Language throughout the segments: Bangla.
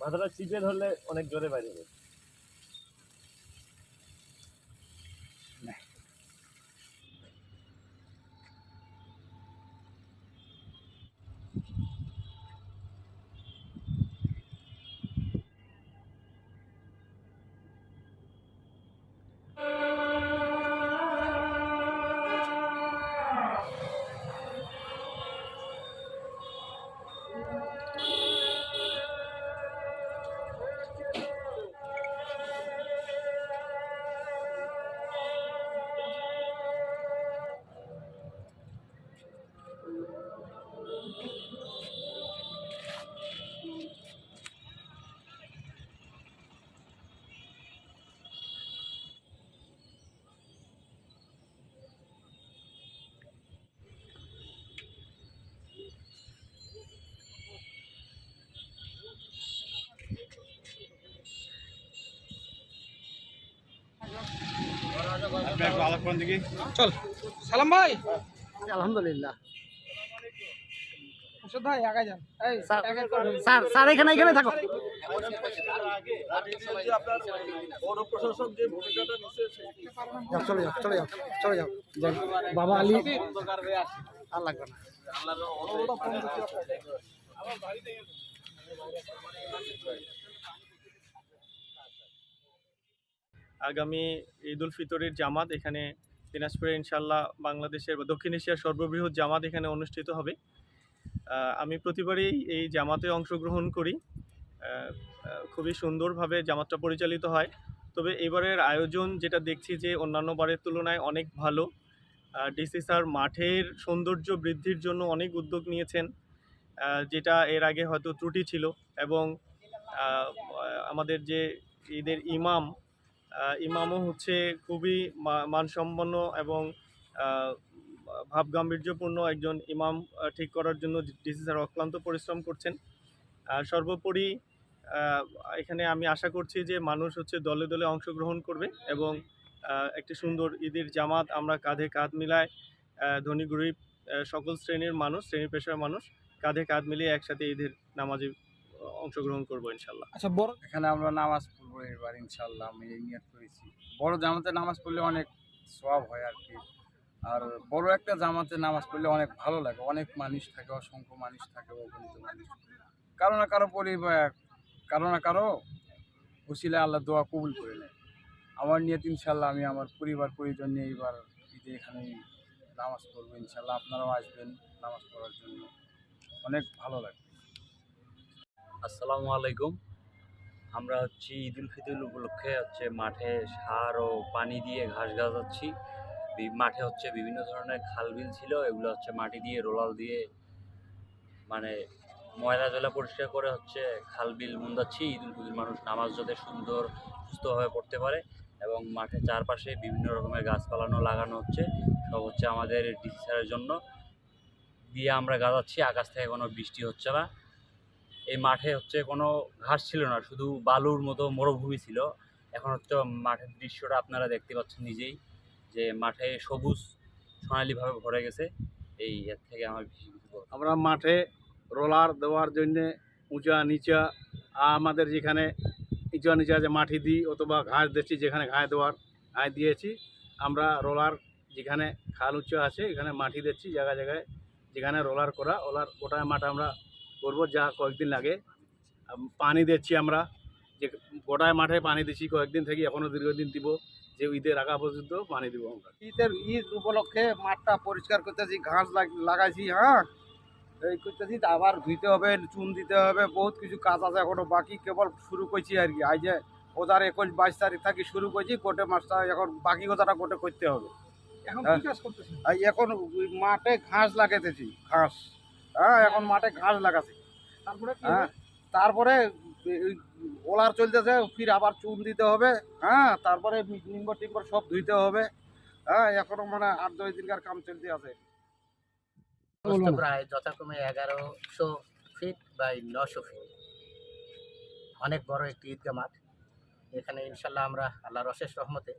মাথাটা চিপে ধরলে অনেক জোরে বাইরে যাবে চল। সালাম ভাই। আলহামদুলিল্লাহ। ভাই আগে যান। এই স্যার স্যার এখানে এখানে থাকো। চলে যাও চলে যাও চলে যাও। যাও। বাবা আলী। আর লাগবে না। আগামী ঈদ উল ফিতরের জামাত এখানে দিনাজপুরে ইনশাল্লাহ বাংলাদেশের বা দক্ষিণ এশিয়ার সর্ববৃহৎ জামাত এখানে অনুষ্ঠিত হবে। আমি প্রতিবারই এই জামাতে অংশগ্রহণ করি। খুবই সুন্দরভাবে জামাতটা পরিচালিত হয়। তবে এবারের আয়োজন যেটা দেখছি যে অন্যান্য বারের তুলনায় অনেক ভালো। ডিসি স্যার মাঠের সৌন্দর্য বৃদ্ধির জন্য অনেক উদ্যোগ নিয়েছেন। যেটা এর আগে হয়তো ত্রুটি ছিল এবং আমাদের যে ঈদের ইমাম ইমামও হচ্ছে খুবই মানসম্পন্ন এবং ভাবগাম্ভীর্যপূর্ণ একজন ইমাম ঠিক করার জন্য ডিসি স্যার অক্লান্ত পরিশ্রম করছেন। সর্বোপরি এখানে আমি আশা করছি যে মানুষ হচ্ছে দলে দলে অংশগ্রহণ করবে এবং একটি সুন্দর ঈদের জামাত আমরা কাঁধে কাঁধ মিলায় ধনী গরিব সকল শ্রেণির মানুষ শ্রেণি পেশার মানুষ কাঁধে কাঁধ মিলিয়ে একসাথে ঈদের নামাজে অংশগ্রহণ করব ইনশাল্লাহ। আচ্ছা বড় এখানে আমরা নামাজ পড়ব এবার ইনশাল্লাহ, আমি এই নিয়ত করেছি। বড় জামাতে নামাজ পড়লে অনেক সব হয় আর কি। আর বড় একটা জামাতে নামাজ পড়লে অনেক ভালো লাগে। অনেক মানুষ থাকে, অসংখ্য মানুষ থাকে, অগণিত মানুষ। কারও না কারও পরিবার, কারও না কারও উসিলে আল্লাহ দোয়া কবুল করে নেয়। আমার নিয়ত ইনশাল্লাহ, আমি আমার পরিবার, পরিজন নিয়ে এইবার ঈদে এখানে নামাজ পড়ব ইনশাল্লাহ। আপনারাও আসবেন নামাজ পড়ার জন্য। অনেক ভালো লাগে আসসালামু আলাইকুম। আমরা হচ্ছে ঈদ উল ফিতর উপলক্ষে হচ্ছে মাঠে সার ও পানি দিয়ে ঘাস গাছাচ্ছি মাঠে হচ্ছে বিভিন্ন ধরনের খাল বিল ছিল, এগুলো হচ্ছে মাটি দিয়ে রোলাল দিয়ে মানে ময়লা জলা পরিষ্কার করে হচ্ছে খাল বিল মুন্দাচ্ছি ঈদ উল ফিতর মানুষ নামাজ যাতে সুন্দর, সুস্থভাবে পড়তে পারে এবং মাঠের চারপাশে বিভিন্ন রকমের গাছপালানো লাগানো হচ্ছে। সব হচ্ছে আমাদের ডিসি জন্য। দিয়ে আমরা গাছাচ্ছি আকাশ থেকে কোনো বৃষ্টি হচ্ছে না। এই মাঠে হচ্ছে কোনো ঘাস ছিল না, শুধু বালুর মতো মরুভূমি ছিল। এখন হচ্ছে মাঠের দৃশ্যটা আপনারা দেখতে পাচ্ছেন নিজেই, যে মাঠে সবুজ সোনালিভাবে ভরে গেছে। এই এর থেকে আমার কিছু আমরা মাঠে রোলার দেওয়ার জন্যে উঁচা নিচা আমাদের যেখানে নিচা নিচা যে মাটি দিই অথবা ঘাস দিচ্ছি, যেখানে ঘাস দেওয়ার, ঘাস দিয়েছি, আমরা রোলার যেখানে খাল উঁচু আছে, এখানে মাটি দিচ্ছি, জায়গায় জায়গায় যেখানে রোলার করা, ওলার গোটায় মাঠ আমরা করব যা কয়েকদিন লাগে। পানি দিচ্ছি আমরা। যে গোটায় মাঠে পানি দিচ্ছি কয়েকদিন থেকে এখনও দীর্ঘদিন দিব। যে ঈদের আগা পর্যন্ত পানি দিব আমরা। ঈদের ঈদ উপলক্ষে মাঠটা পরিষ্কার করতেছি ঘাস লাগ- লাগাইছি হ্যাঁ। এই করতেছি আবার ধুইতে হবে চুন দিতে হবে বহুত কিছু কাজ আছে এখনও বাকি কেবল শুরু করছি আর কি। আজ যে ওদার একুশ বাইশ তারিখ থাকি শুরু করছি কোটে মাসটা এখন বাকি কথাটা কোটে করতে হবে। এখন এখন মাঠে ঘাস লাগাইতেছি ঘাস। হ্যাঁ এখন মাঠে ঘাস লাগাছে তারপরে হ্যাঁ তারপরে ওলার চলতেছে ফির আবার চুন দিতে হবে। হ্যাঁ তারপরে নিম্বর টিম্বর সব ধুইতে হবে। হ্যাঁ এখনও মানে আট দশ দিনকার কাম চলতে আছে। প্রায় যথাক্রমে এগারোশো ফিট বাই নশো ফিট। অনেক বড় একটি ঈদগা মাঠ। এখানে ইনশাল্লাহ আমরা আল্লাহর অশেষ রহমতে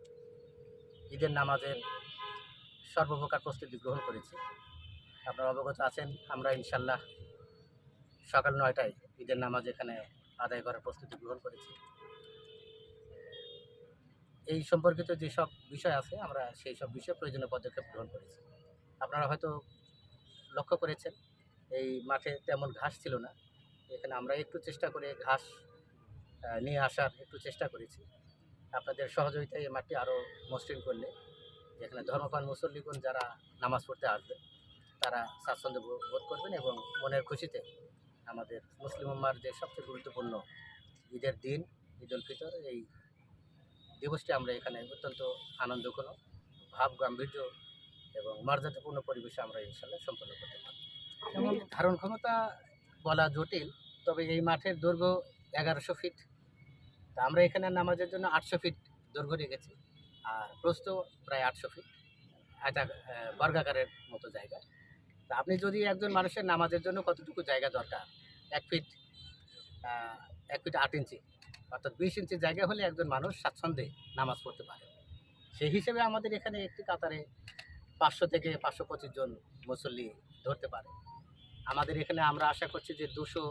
ঈদের নামাজের সর্বপ্রকার প্রস্তুতি গ্রহণ করেছি। আপনারা অবগত আছেন, আমরা ইনশাল্লাহ সকাল নয়টায় ঈদের নামাজ এখানে আদায় করার প্রস্তুতি গ্রহণ করেছি। এই সম্পর্কিত যেসব বিষয় আছে, আমরা সেই সব বিষয়ে প্রয়োজনীয় পদক্ষেপ গ্রহণ করেছি। আপনারা হয়তো লক্ষ্য করেছেন, এই মাঠে তেমন ঘাস ছিল না। এখানে আমরা একটু চেষ্টা করে ঘাস নিয়ে আসার একটু চেষ্টা করেছি। আপনাদের সহযোগিতায় এই মাঠটি আরও মসৃণ করলে, এখানে ধর্মপান মুসল্লিগণ যারা নামাজ পড়তে আসবে তারা স্বাচ্ছন্দ্য বোধ করবেন এবং মনের খুশিতে আমাদের মুসলিম উম্মার যে সবচেয়ে গুরুত্বপূর্ণ ঈদের দিন, ঈদ উল ফিতর, এই দিবসটি আমরা এখানে অত্যন্ত আনন্দঘন ভাব গাম্ভীর্য এবং মর্যাদাপূর্ণ পরিবেশে আমরা ইনশাল্লাহ সম্পন্ন করতে যেমন ধারণ ক্ষমতা বলা জটিল, তবে এই মাঠের দৈর্ঘ্য এগারোশো ফিট। তা আমরা এখানে নামাজের জন্য আটশো ফিট দৈর্ঘ্য রেখেছি, আর প্রস্থ প্রায় আটশো ফিট আয়তা বর্গাকারের মতো জায়গা। আপনি যদি একজন মানুষের নামাজের জন্য কতটুকু জায়গা দরকার? এক ফিট এক ফিট আট ইঞ্চি, অর্থাৎ বিশ ইঞ্চি জায়গা হলে একজন মানুষ স্বাচ্ছন্দ্যে নামাজ পড়তে পারে। সেই হিসেবে আমাদের এখানে একটি কাতারে পাঁচশো থেকে পাঁচশো পঁচিশ জন মুসল্লি ধরতে পারে। আমাদের এখানে আমরা আশা করছি যে দুশো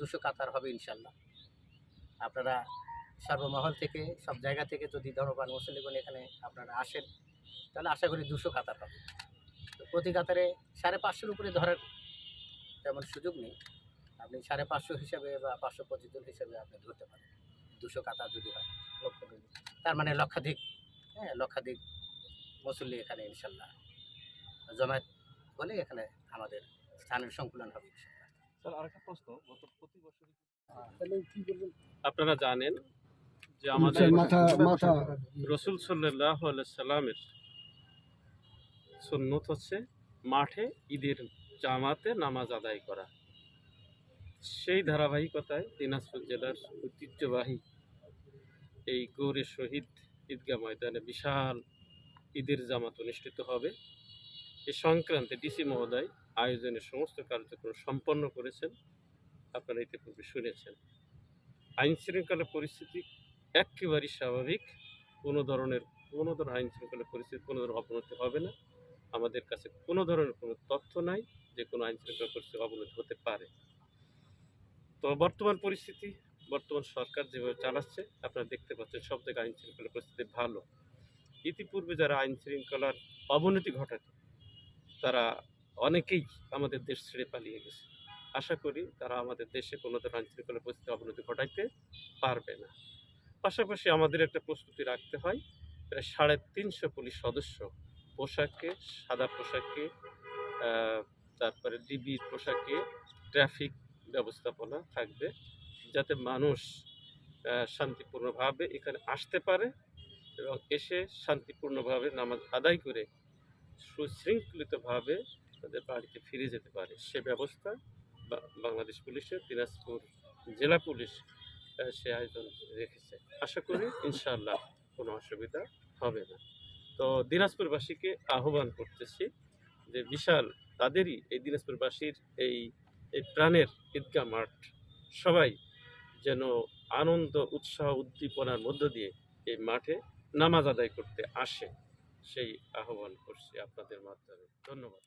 দুশো কাতার হবে ইনশাল্লাহ। আপনারা সর্বমহল থেকে, সব জায়গা থেকে যদি ধর্মপান মুসল্লিগণ এখানে আপনারা আসেন, তাহলে আশা করি দুশো কাতার হবে। প্রতি কাতারে সাড়ে পাঁচশোর উপরে ধরার তেমন সুযোগ নেই। আপনি সাড়ে পাঁচশো হিসাবে বা পাঁচশো পঁচিশজন হিসাবে আপনি ধরতে পারেন। দুশো কাতার যদি হয় লক্ষ তার মানে লক্ষাধিক হ্যাঁ লক্ষাধিক মুসল্লি এখানে ইনশাল্লাহ। জমায়েত হলে এখানে আমাদের স্থানের সংকুলন হবে স্যার আরেকটা প্রশ্ন। গত প্রতি বছর তাহলে কি করবেন আপনারা জানেন যে আমাদের রসুল সাল্লাহ সাল্লামের সুন্নত হচ্ছে মাঠে ঈদের জামাতে নামাজ আদায় করা। সেই ধারাবাহিকতায় দিনাজপুর জেলার ঐতিহ্যবাহী এই গৌরে শহীদ ঈদগাহ ময়দানে বিশাল ঈদের জামাত অনুষ্ঠিত হবে। এ সংক্রান্তে ডিসি মহোদয় আয়োজনের সমস্ত কার্যক্রম সম্পন্ন করেছেন। আপনারা ইতিপূর্বে শুনেছেন। আইন শৃঙ্খলা পরিস্থিতি একেবারেই স্বাভাবিক। কোনো ধরনের কোনো ধরনের আইন শৃঙ্খলা পরিস্থিতি, কোনো ধরনের অবনতি হবে না। আমাদের কাছে কোনো ধরনের কোনো তথ্য নাই যে কোনো আইন শৃঙ্খলা পরিস্থিতি অবনতি হতে পারে। তো বর্তমান পরিস্থিতি, বর্তমান সরকার যেভাবে চালাচ্ছে, আপনারা দেখতে পাচ্ছেন সব জায়গায় আইন শৃঙ্খলা পরিস্থিতি ভালো। ইতিপূর্বে যারা আইন শৃঙ্খলার অবনতি ঘটাতো, তারা অনেকেই আমাদের দেশ ছেড়ে পালিয়ে গেছে। আশা করি তারা আমাদের দেশে কোনো ধরনের আইন শৃঙ্খলা পরিস্থিতি অবনতি ঘটাইতে পারবে না। পাশাপাশি আমাদের একটা প্রস্তুতি রাখতে হয়, প্রায় সাড়ে তিনশো পুলিশ সদস্য পোশাকে, সাদা পোশাকে তারপরে ডিবি পোশাকে ট্রাফিক ব্যবস্থাপনা থাকবে যাতে মানুষ শান্তিপূর্ণভাবে এখানে আসতে পারে এবং এসে শান্তিপূর্ণভাবে নামাজ আদায় করে সুশৃঙ্খলিতভাবে তাদের বাড়িতে ফিরে যেতে পারে। সে ব্যবস্থা বাংলাদেশ পুলিশের দিনাজপুর জেলা পুলিশ সে আয়োজন রেখেছে। আশা করি ইনশাআল্লাহ কোনো অসুবিধা হবে না। তো দিনাজপুরবাসীকে আহ্বান করতেছি যে বিশাল তাদেরই এই দিনাজপুরবাসীর এই এই প্রাণের ঈদগা মাঠ সবাই যেন আনন্দ, উৎসাহ, উদ্দীপনার মধ্য দিয়ে এই মাঠে নামাজ আদায় করতে আসে, সেই আহ্বান করছি আপনাদের মাধ্যমে। ধন্যবাদ।